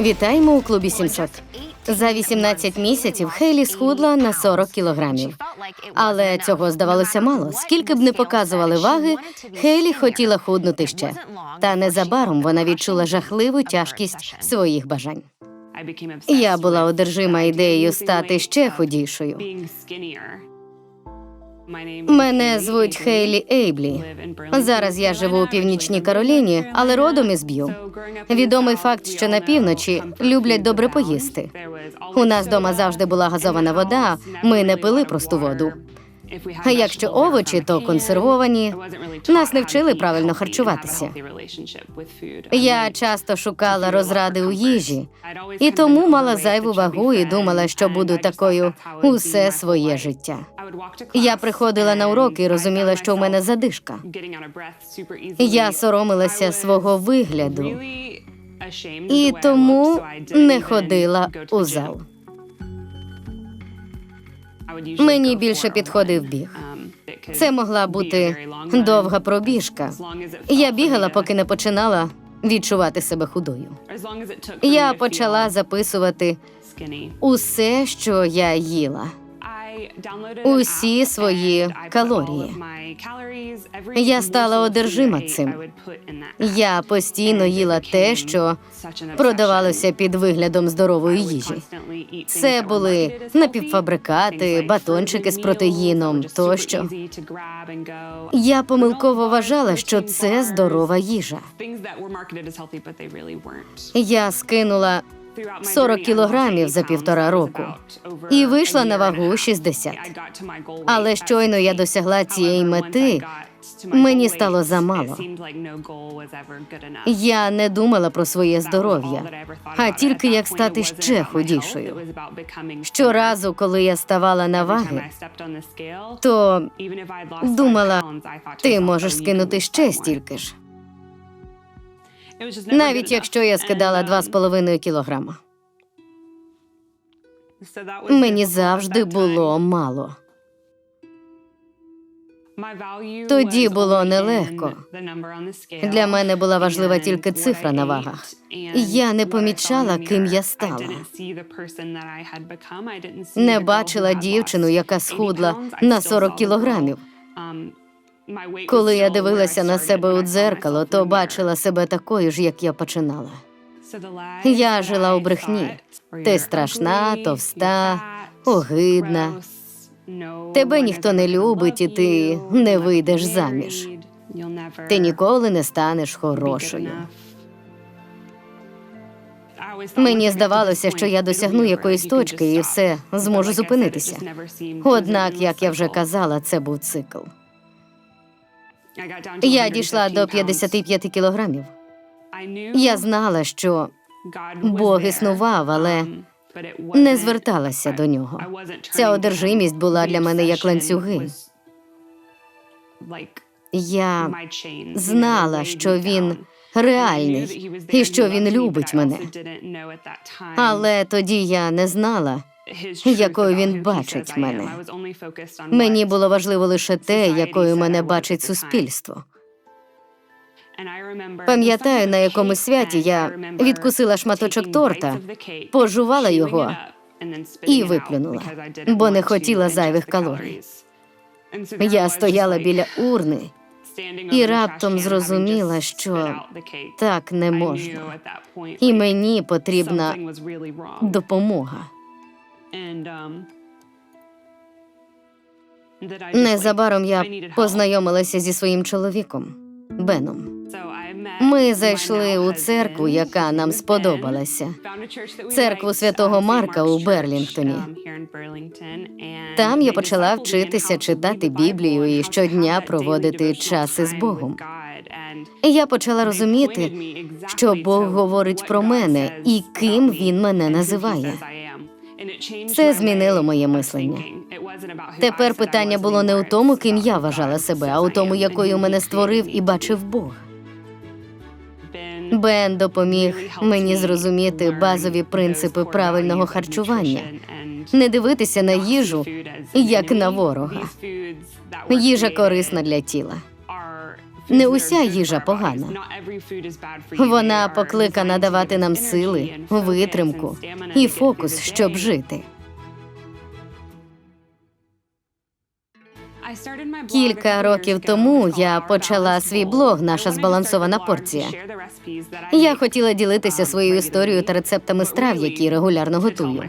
Вітаємо у клубі 700. За 18 місяців Хейлі схудла на 40 кілограмів. Але цього здавалося мало. Скільки б не показували ваги, Хейлі хотіла худнути ще. Та незабаром вона відчула жахливу тяжкість своїх бажань. Я була одержима ідеєю стати ще худішою. Мене звуть Хейлі Ейблі. Зараз я живу у північній Кароліні, але родом із Б'ю. Відомий факт, що на півночі люблять добре поїсти. У нас вдома завжди була газована вода. Ми не пили просту воду. А якщо овочі, то консервовані. Нас не вчили правильно харчуватися. Я часто шукала розради у їжі, і тому мала зайву вагу і думала, що буду такою усе своє життя. Я приходила на уроки і розуміла, що у мене задишка. Я соромилася свого вигляду і тому не ходила у зал. Мені більше підходив біг. Це могла бути довга пробіжка. Я бігала, поки не починала відчувати себе худою. Я почала записувати усе, що я їла. Усі свої калорії. Я стала одержима цим. Я постійно їла те, що продавалося під виглядом здорової їжі. Це були напівфабрикати, батончики з протеїном тощо. Я помилково вважала, що це здорова їжа. Я скинула 40 кілограмів за півтора року і вийшла на вагу 60. Але щойно я досягла цієї мети, мені стало замало. Я не думала про своє здоров'я, а тільки як стати ще худішою. Щоразу, коли я ставала на ваги, то думала, ти можеш скинути ще стільки ж, навіть якщо я скидала 2,5 кілограма. Мені завжди було мало. Тоді було нелегко. Для мене була важлива тільки цифра на вагах. Я не помічала, ким я стала. Не бачила дівчину, яка схудла на 40 кілограмів. Коли я дивилася на себе у дзеркало, то бачила себе такою ж, як я починала. Я жила у брехні. Ти страшна, товста, огидна. Тебе ніхто не любить, і ти не вийдеш заміж. Ти ніколи не станеш хорошою. Мені здавалося, що я досягну якоїсь точки і все зможу зупинитися. Однак, як я вже казала, це був цикл. Я дійшла до 55 кілограмів. Я знала, що Бог існував, але не зверталася до нього. Ця одержимість була для мене як ланцюги. Я знала, що він реальний і що він любить мене. Але тоді я не знала, якою він бачить мене. Мені було важливо лише те, якою мене бачить суспільство. Пам'ятаю, на якомусь святі я відкусила шматочок торта, пожувала його і виплюнула, бо не хотіла зайвих калорій. Я стояла біля урни і раптом зрозуміла, що так не можна. І мені потрібна допомога. Незабаром я познайомилася зі своїм чоловіком Беном. Ми зайшли у церкву, яка нам сподобалася. Церкву святого Марка у Берлінгтоні. Там я почала вчитися читати Біблію і щодня проводити час із Богом. Я почала розуміти, що Бог говорить про мене і ким він мене називає. Це змінило моє мислення. Тепер питання було не у тому, ким я вважала себе, а у тому, якою мене створив і бачив Бог. Бен допоміг мені зрозуміти базові принципи правильного харчування, не дивитися на їжу як на ворога. Їжа корисна для тіла. Не уся їжа погана. Вона покликана давати нам сили, витримку і фокус, щоб жити. Кілька років тому я почала свій блог Наша збалансована порція. Я хотіла ділитися своєю історією та рецептами страв, які регулярно готую.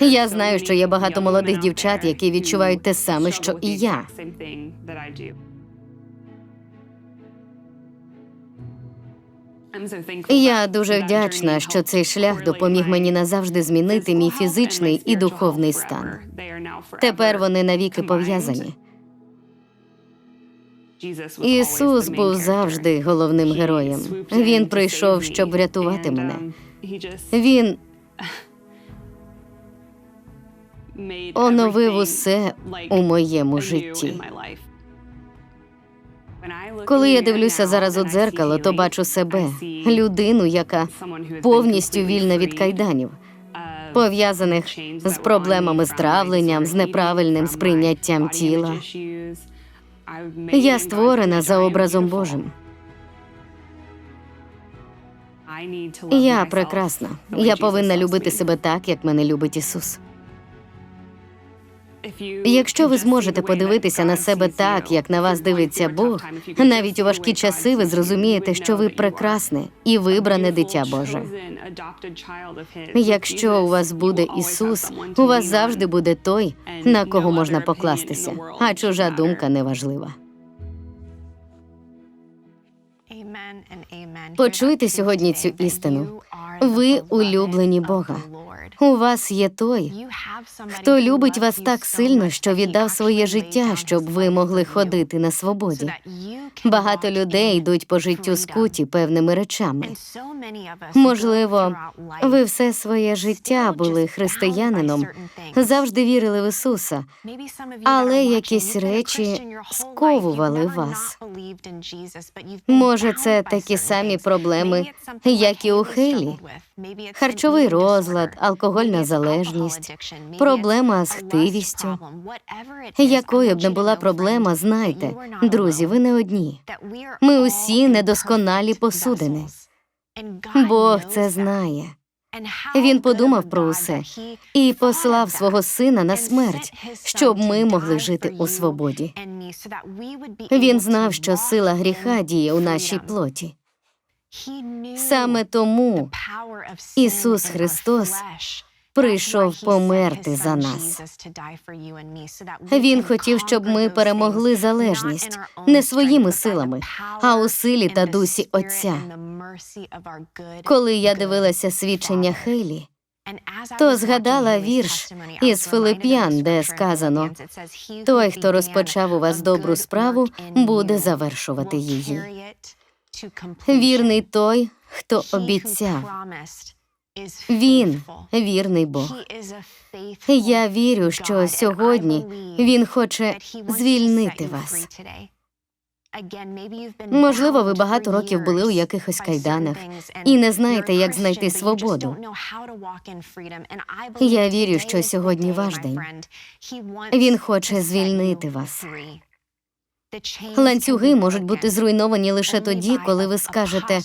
Я знаю, що є багато молодих дівчат, які відчувають те саме, що і я. Я дуже вдячна, що цей шлях допоміг мені назавжди змінити мій фізичний і духовний стан. Тепер вони навіки пов'язані. Ісус був завжди головним героєм. Він прийшов, щоб врятувати мене. Він оновив усе у моєму житті. Коли я дивлюся зараз у дзеркало, то бачу себе, людину, яка повністю вільна від кайданів, пов'язаних з проблемами з травленням, з неправильним сприйняттям тіла. Я створена за образом Божим. Я прекрасна. Я повинна любити себе так, як мене любить Ісус. Якщо ви зможете подивитися на себе так, як на вас дивиться Бог, навіть у важкі часи ви зрозумієте, що ви прекрасне і вибране дитя Боже. Якщо у вас буде Ісус, у вас завжди буде той, на кого можна покластися, а чужа думка не важлива. Почуйте сьогодні цю істину. Ви улюблені Бога. У вас є той, хто любить вас так сильно, що віддав своє життя, щоб ви могли ходити на свободі. Багато людей йдуть по життю скуті певними речами. Можливо, ви все своє життя були християнином, завжди вірили в Ісуса, але якісь речі сковували вас. Може, це такі самі проблеми, як і у Хейлі? Харчовий розлад, алкогольна залежність, проблема з хтивістю. Якою б не була проблема, знайте, друзі, ви не одні. Ми усі недосконалі посудини. Бог це знає. Він подумав про усе і послав свого сина на смерть, щоб ми могли жити у свободі. Він знав, що сила гріха діє у нашій плоті. Саме тому Ісус Христос прийшов померти за нас. Він хотів, щоб ми перемогли залежність не своїми силами, а у силі та дусі Отця. Коли я дивилася свідчення Хейлі, то згадала вірш із Филип'ян, де сказано: той, хто розпочав у вас добру справу, буде завершувати її. Вірний той, хто обіцяв. Він вірний Бог. Я вірю, що сьогодні Він хоче звільнити вас. Можливо, ви багато років були у якихось кайданах і не знаєте, як знайти свободу. Я вірю, що сьогодні ваш день. Він хоче звільнити вас. Ланцюги можуть бути зруйновані лише тоді, коли ви скажете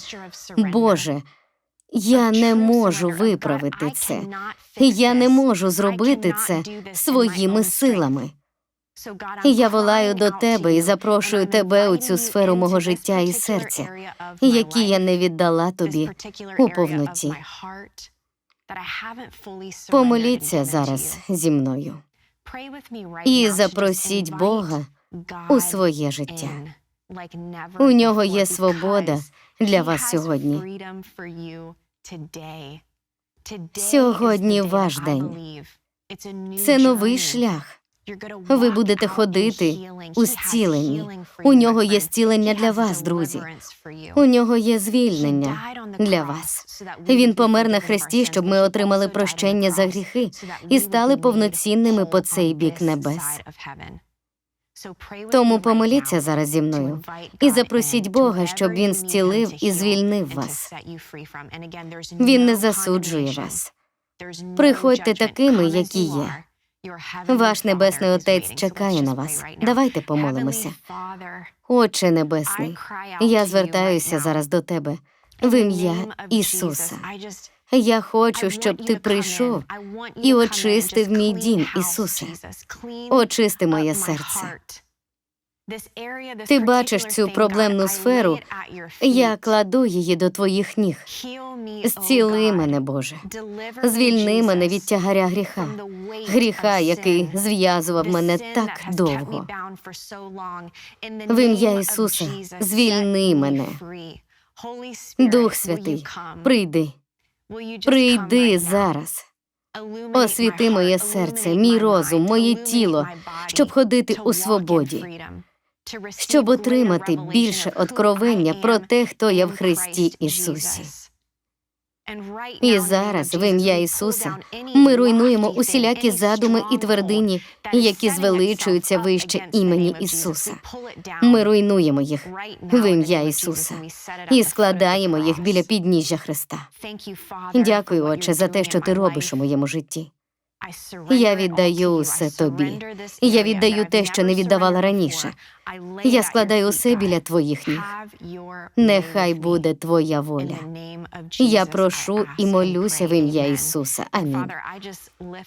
Боже, я не можу виправити це. Я не можу зробити це своїми силами. І я волаю до тебе і запрошую тебе у цю сферу мого життя і серця, які я не віддала тобі у повноті. Помоліться зараз зі мною і запросіть Бога у своє життя. У нього є свобода для вас сьогодні. Сьогодні ваш день. Це новий шлях. Ви будете ходити у зціленні. У нього є зцілення для вас, друзі. У нього є звільнення для вас. Він помер на хресті, щоб ми отримали прощення за гріхи і стали повноцінними по цей бік небес. Тому помоліться зараз зі мною і запросіть Бога, щоб він зцілив і звільнив вас. Він не засуджує вас. Приходьте такими, які є. Ваш небесний отець чекає на вас. Давайте помолимося. Отче Небесний, я звертаюся зараз до тебе в ім'я Ісуса. Я хочу, щоб ти прийшов і очистив мій дім, Ісусе. Очисти моє серце. Ти бачиш цю проблемну сферу. Я кладу її до твоїх ніг. Зціли мене, Боже. Звільни мене від тягаря гріха, гріха, який зв'язував мене так довго. В ім'я Ісуса, звільни мене. Дух Святий, прийди, прийди зараз. Освіти моє серце, мій розум, моє тіло, щоб ходити у свободі, щоб отримати більше откровення про те, хто я в Христі Ісусі. І зараз, в ім'я Ісуса, ми руйнуємо усілякі задуми і твердині, які звеличуються вище імені Ісуса. Ми руйнуємо їх в ім'я Ісуса і складаємо їх біля підніжжя Христа. Дякую, Отче, за те, що ти робиш у моєму житті. Я віддаю усе тобі. Я віддаю те, що не віддавала раніше. Я складаю усе біля твоїх ніг. Нехай буде твоя воля. Я прошу і молюся в ім'я Ісуса. Амінь.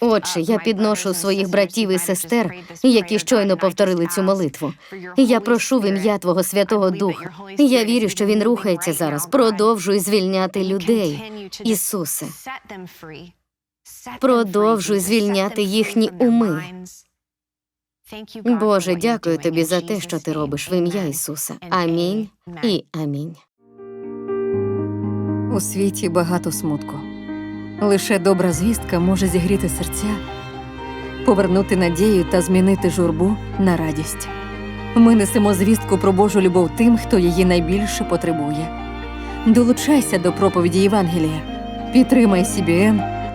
Отче, я підношу своїх братів і сестер, які щойно повторили цю молитву. Я прошу в ім'я Твого Святого Духа. Я вірю, що Він рухається зараз. Продовжуй звільняти людей. Ісусе, продовжуй звільняти їхні уми. Боже, дякую тобі за те, що ти робиш в ім'я Ісуса. Амінь і амінь. У світі багато смутку. Лише добра звістка може зігріти серця, повернути надію та змінити журбу на радість. Ми несемо звістку про Божу любов тим, хто її найбільше потребує. Долучайся до проповіді Євангелія. Підтримай CBN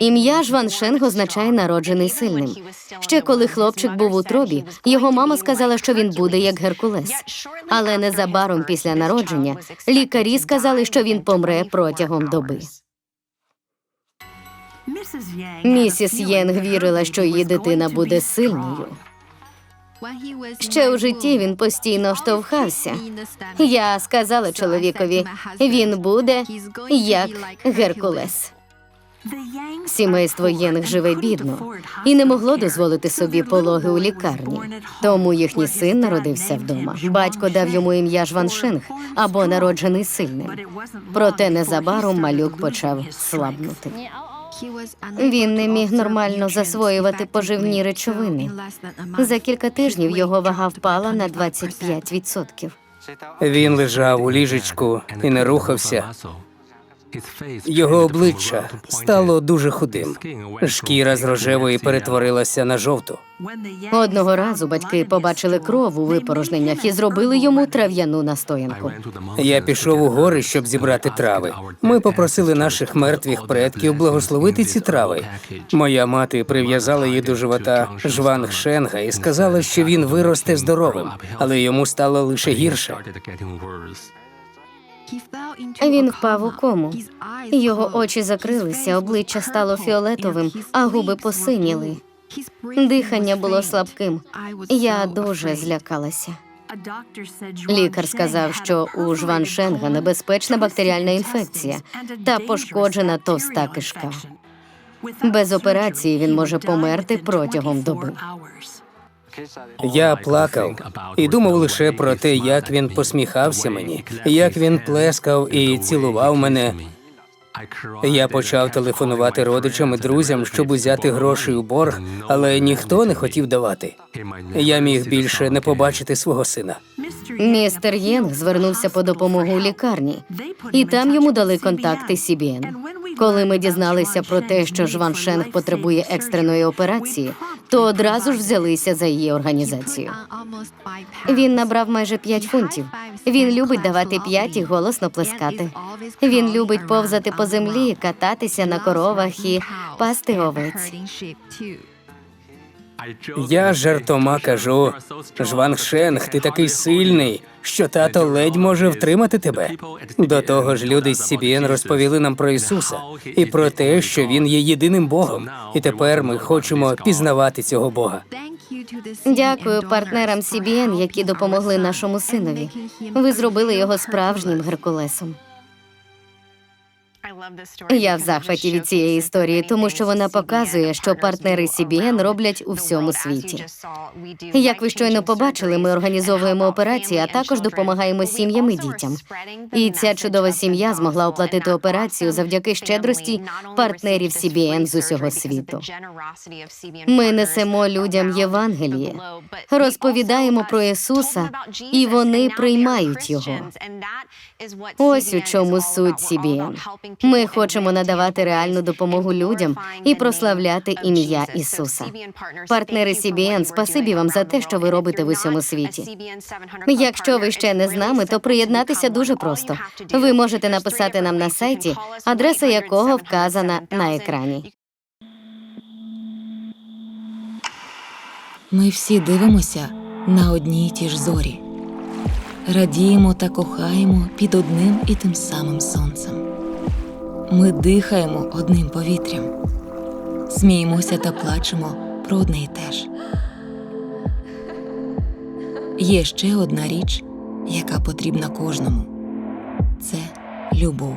Ім'я Жван Шенг означає народжений сильним. Ще коли хлопчик був у тробі, його мама сказала, що він буде як Геркулес. Але незабаром після народження лікарі сказали, що він помре протягом доби. Місіс Єнг вірила, що її дитина буде сильною. Ще у житті він постійно штовхався. Я сказала чоловікові, він буде як Геркулес. Сімейство Єнг живе бідно і не могло дозволити собі пологи у лікарні. Тому їхній син народився вдома. Батько дав йому ім'я Жваншинг або народжений сильним. Проте незабаром малюк почав слабнути. Він не міг нормально засвоювати поживні речовини. За кілька тижнів його вага впала на 25%. Він лежав у ліжечку і не рухався. Його обличчя стало дуже худим. Шкіра з рожевої перетворилася на жовту. Одного разу батьки побачили кров у випорожненнях і зробили йому трав'яну настоянку. Я пішов у гори, щоб зібрати трави. Ми попросили наших мертвих предків благословити ці трави. Моя мати прив'язала її до живота Жванг Шенга і сказала, що він виросте здоровим, але йому стало лише гірше. Він впав у кому. Його очі закрилися, обличчя стало фіолетовим, а губи посиніли. Дихання було слабким. Я дуже злякалася. Лікар сказав, що у Жваншенга небезпечна бактеріальна інфекція та пошкоджена товста кишка. Без операції він може померти протягом доби. Я плакав і думав лише про те, як він посміхався мені, як він плескав і цілував мене. Я почав телефонувати родичам і друзям, щоб узяти гроші у борг, але ніхто не хотів давати. Я міг більше не побачити свого сина. Містер Єнг звернувся по допомогу у лікарні, і там йому дали контакти CBN. Коли ми дізналися про те, що Жван Шенг потребує екстреної операції, то одразу ж взялися за її організацію. Він набрав майже 5 фунтів. Він любить давати п'ять і голосно плескати. Він любить повзати по землі, кататися на коровах і пасти овець. Я жартома кажу, Жванг Шенг, ти такий сильний, що тато ледь може втримати тебе. До того ж, люди з CBN розповіли нам про Ісуса і про те, що він є єдиним Богом. І тепер ми хочемо пізнавати цього Бога. Дякую партнерам CBN, які допомогли нашому синові. Ви зробили його справжнім Геркулесом. Я в захваті від цієї історії, тому що вона показує, що партнери CBN роблять у всьому світі. Як ви щойно побачили, ми організовуємо операції, а також допомагаємо сім'ям і дітям. І ця чудова сім'я змогла оплатити операцію завдяки щедрості партнерів CBN з усього світу. Ми несемо людям Євангеліє, розповідаємо про Ісуса, і вони приймають його. Ось у чому суть CBN. Ми хочемо надавати реальну допомогу людям і прославляти ім'я Ісуса. Партнери CBN, спасибі вам за те, що ви робите в усьому світі. Якщо ви ще не з нами, то приєднатися дуже просто. Ви можете написати нам на сайті, адреса якого вказана на екрані. Ми всі дивимося на одні й ті ж зорі, радіємо та кохаємо під одним і тим самим сонцем. Ми дихаємо одним повітрям, сміємося та плачемо про одне й те ж. Є ще одна річ, яка потрібна кожному це любов.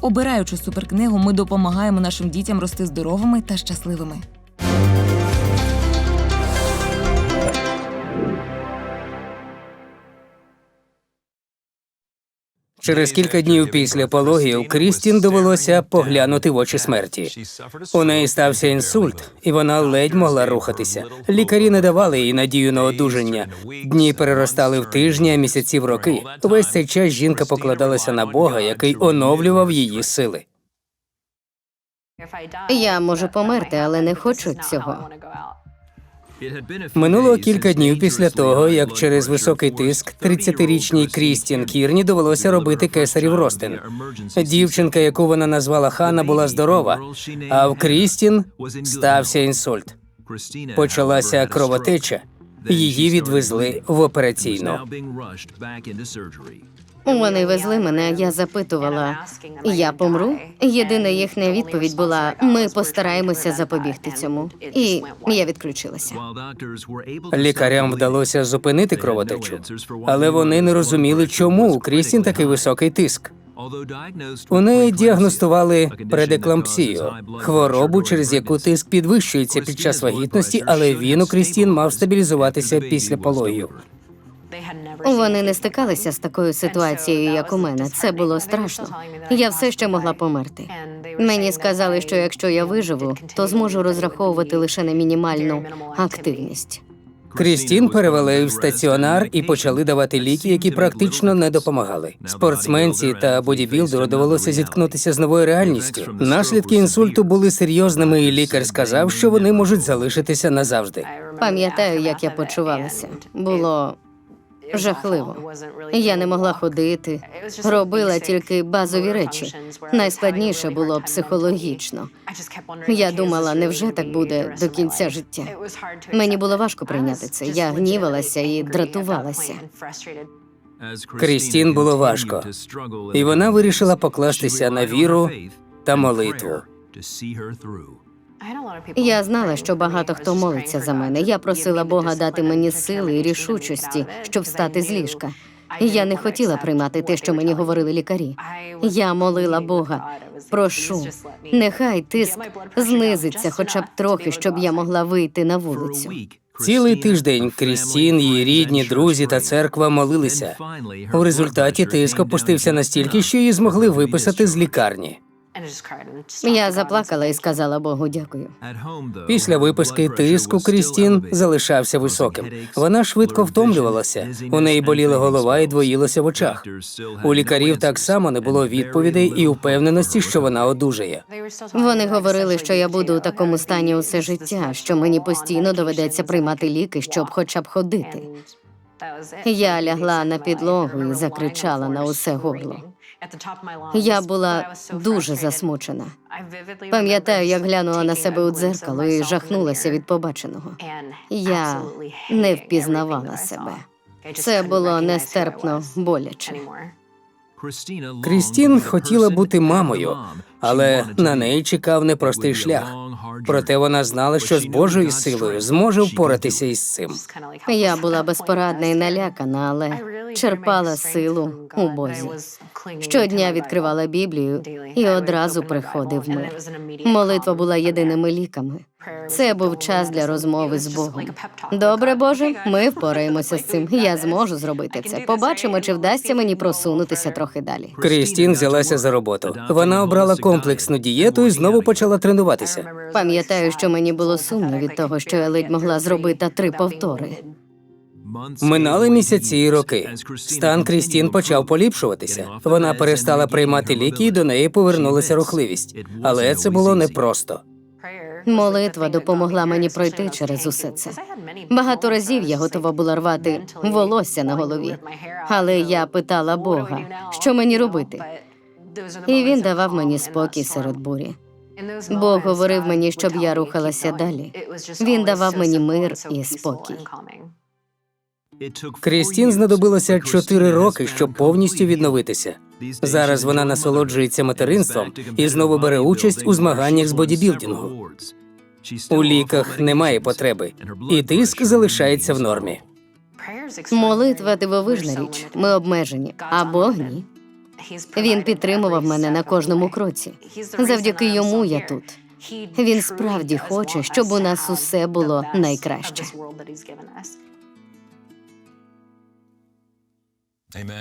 Обираючи суперкнигу, ми допомагаємо нашим дітям рости здоровими та щасливими. Через кілька днів після пологів Крістін довелося поглянути в очі смерті. У неї стався інсульт, і вона ледь могла рухатися. Лікарі не давали їй надію на одужання. Дні переростали в тижні, а місяці в роки. Весь цей час жінка покладалася на Бога, який оновлював її сили. Я можу померти, але не хочу цього. Минуло кілька днів після того, як через високий тиск 30-річній Крістін Кірні довелося робити кесарів ростин. Дівчинка, яку вона назвала Хана, була здорова, а в Крістін стався інсульт. Почалася кровотеча. Її відвезли в операційну. Вони везли мене, я запитувала, я помру? Єдина їхня відповідь була: ми постараємося запобігти цьому. І я відключилася. Лікарям вдалося зупинити кровотечу, але вони не розуміли, чому у Крістін такий високий тиск. У неї діагностували предеклампсію, хворобу, через яку тиск підвищується під час вагітності, але він у Крістін мав стабілізуватися після пологів. Вони не стикалися з такою ситуацією, як у мене. Це було страшно. Я все ще могла померти. Мені сказали, що якщо я виживу, то зможу розраховувати лише на мінімальну активність. Крістін перевели в стаціонар і почали давати ліки, які практично не допомагали. Спортсменці та бодібілдеру довелося зіткнутися з новою реальністю. Наслідки інсульту були серйозними, і лікар сказав, що вони можуть залишитися назавжди. Пам'ятаю, як я почувалася. Було жахливо. Я не могла ходити, робила тільки базові речі. Найскладніше було психологічно. Я думала, невже так буде до кінця життя? Мені було важко прийняти це. Я гнівалася і дратувалася. Крістін було важко, і вона вирішила покластися на віру та молитву. Я знала, що багато хто молиться за мене. Я просила Бога дати мені сили і рішучості, щоб встати з ліжка. Я не хотіла приймати те, що мені говорили лікарі. Я молила Бога. Прошу, нехай тиск знизиться хоча б трохи, щоб я могла вийти на вулицю. Цілий тиждень Крістін, її рідні, друзі та церква молилися. У результаті тиск опустився настільки, що її змогли виписати з лікарні. Я заплакала і сказала Богу дякую. Після виписки тиск у Крістін залишався високим. Вона швидко втомлювалася. У неї боліла голова і двоїлося в очах. У лікарів так само не було відповідей і впевненості, що вона одужає. Вони говорили, що я буду у такому стані усе життя, що мені постійно доведеться приймати ліки, щоб хоча б ходити. Я лягла на підлогу і закричала на усе горло. Я була дуже засмучена. Пам'ятаю, як глянула на себе у дзеркало і жахнулася від побаченого. Я не впізнавала себе. Це було нестерпно боляче. Крістін хотіла бути мамою, але на неї чекав непростий шлях. Проте вона знала, що з Божою силою зможе впоратися із цим. Я була безпорадна і налякана, але черпала силу у Бозі. Щодня відкривала Біблію і одразу приходив мир. Молитва була єдиними ліками. Це був час для розмови з Богом. Добре, Боже, ми впораємося з цим. Я зможу зробити це. Побачимо, чи вдасться мені просунутися трохи далі. Крістін взялася за роботу. Вона обрала комплексну дієту і знову почала тренуватися. Пам'ятаю, що мені було сумно від того, що я ледь могла зробити три повтори. Минали місяці і роки. Стан Крістін почав поліпшуватися. Вона перестала приймати ліки, і до неї повернулася рухливість. Але це було непросто. Молитва допомогла мені пройти через усе це. Багато разів я готова була рвати волосся на голові, але я питала Бога, що мені робити, і він давав мені спокій серед бурі. Бог говорив мені, щоб я рухалася далі. Він давав мені мир і спокій. Крістін знадобилося чотири роки, щоб повністю відновитися. Зараз вона насолоджується материнством і знову бере участь у змаганнях з бодібілдингу. У ліках немає потреби, і тиск залишається в нормі. Молитва дивовижна річ. Ми обмежені, а Бог ні. Він підтримував мене на кожному кроці. Завдяки йому я тут. Він справді хоче, щоб у нас усе було найкраще.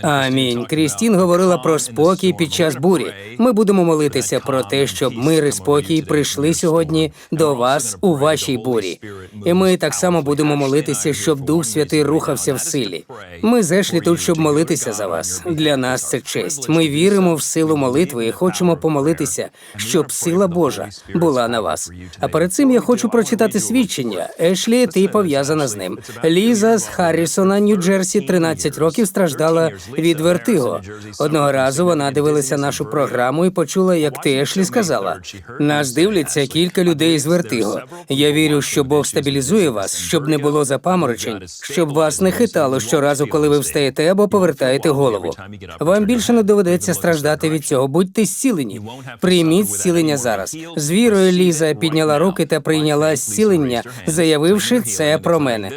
Амінь. Крістін говорила про спокій під час бурі. Ми будемо молитися про те, щоб мир і спокій прийшли сьогодні до вас у вашій бурі. І ми так само будемо молитися, щоб Дух Святий рухався в силі. Ми зайшли тут, щоб молитися за вас. Для нас це честь. Ми віримо в силу молитви і хочемо помолитися, щоб сила Божа була на вас. А перед цим я хочу прочитати свідчення. Ешлі, ти пов'язана з ним. Ліза з Харрісона, Нью-Джерсі, 13 років страждала від вертиго. Одного разу вона дивилася нашу програму і почула, як ти Ешлі сказала: нас дивляться кілька людей з вертиго. Я вірю, що Бог стабілізує вас, щоб не було запаморочень, щоб вас не хитало щоразу, коли ви встаєте або повертаєте голову. Вам більше не доведеться страждати від цього. Будьте зцілені. Прийміть зцілення зараз. З вірою Ліза підняла руки та прийняла зцілення, заявивши це про мене.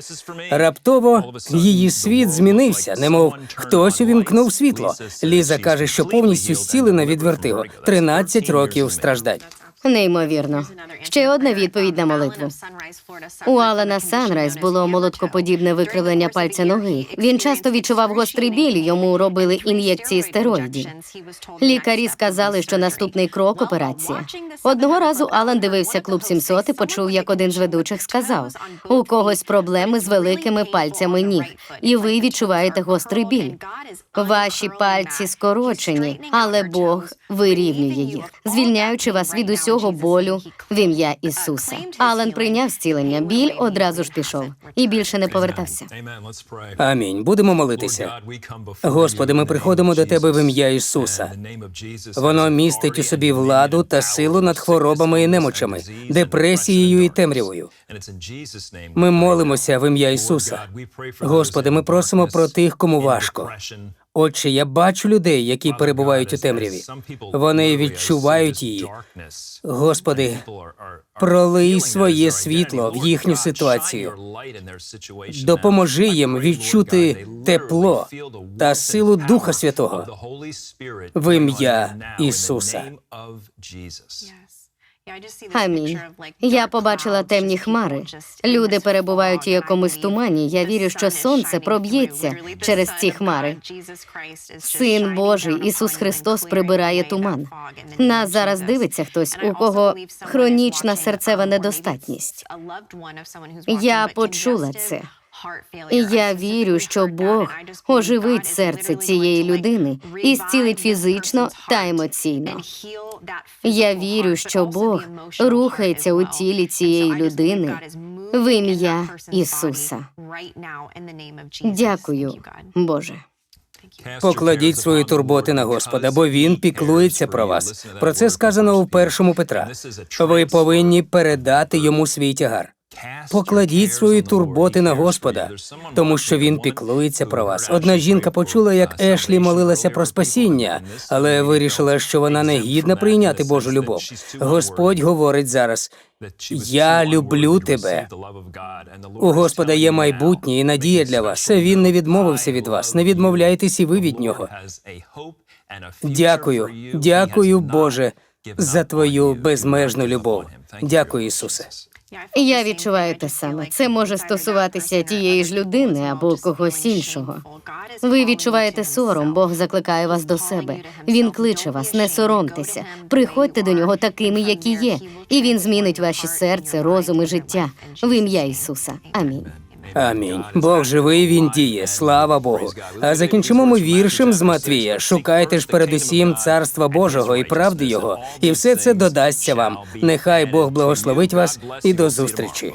Раптово її світ змінився, немов хтось увімкнув світло. Ліза каже, що повністю зцілена від вертиго. 13 років страждань. Неймовірно. Ще одна відповідь на молитву. У Алана Санрайз було молоткоподібне викривлення пальця ноги. Він часто відчував гострий біль, йому робили ін'єкції стероїдів. Лікарі сказали, що наступний крок операція. Одного разу Алан дивився клуб 700 і почув, як один з ведучих сказав: у когось проблеми з великими пальцями ніг, і ви відчуваєте гострий біль. Ваші пальці скорочені, але Бог вирівнює їх, звільняючи вас від усього болю в ім'я Ісуса. Алан прийняв зцілення, біль одразу ж пішов і більше не повертався. Амінь. Будемо молитися. Господи, ми приходимо до Тебе в ім'я Ісуса. Воно містить у собі владу та силу над хворобами і немочами, депресією і темрявою. Ми молимося в ім'я Ісуса. Господи, ми просимо про тих, кому важко. Отче, я бачу людей, які перебувають у темряві. Вони відчувають її. Господи, пролий своє світло в їхню ситуацію. Допоможи їм відчути тепло та силу Духа Святого в ім'я Ісуса. Амінь. Я побачила темні хмари. Люди перебувають у якомусь тумані. Я вірю, що сонце проб'ється через ці хмари. Син Божий, Ісус Христос, прибирає туман. Нас зараз дивиться хтось, у кого хронічна серцева недостатність. Я почула це. І я вірю, що Бог оживить серце цієї людини і зцілить фізично та емоційно. Я вірю, що Бог рухається у тілі цієї людини в ім'я Ісуса. Дякую, Боже. Покладіть свої турботи на Господа, бо Він піклується про вас. Про це сказано у першому Петра. Ви повинні передати йому свій тягар. Покладіть свої турботи на Господа, тому що він піклується про вас. Одна жінка почула, як Ешлі молилася про спасіння, але вирішила, що вона не гідна прийняти Божу любов. Господь говорить зараз: Я люблю тебе. У Господа є майбутнє і надія для вас. Він не відмовився від вас. Не відмовляйтесь і ви від нього. Дякую, дякую, Боже, за твою безмежну любов. Дякую, Ісусе. Я відчуваю те саме. Це може стосуватися тієї ж людини або когось іншого. Ви відчуваєте сором, Бог закликає вас до себе. Він кличе вас, не соромтеся. Приходьте до нього такими, які є, і він змінить ваші серце, розум і життя в ім'я Ісуса. Амінь. Амінь. Бог живий, він діє. Слава Богу. А закінчимо ми віршем з Матвія. Шукайте ж передусім царства Божого і правди Його, і все це додасться вам. Нехай Бог благословить вас і до зустрічі.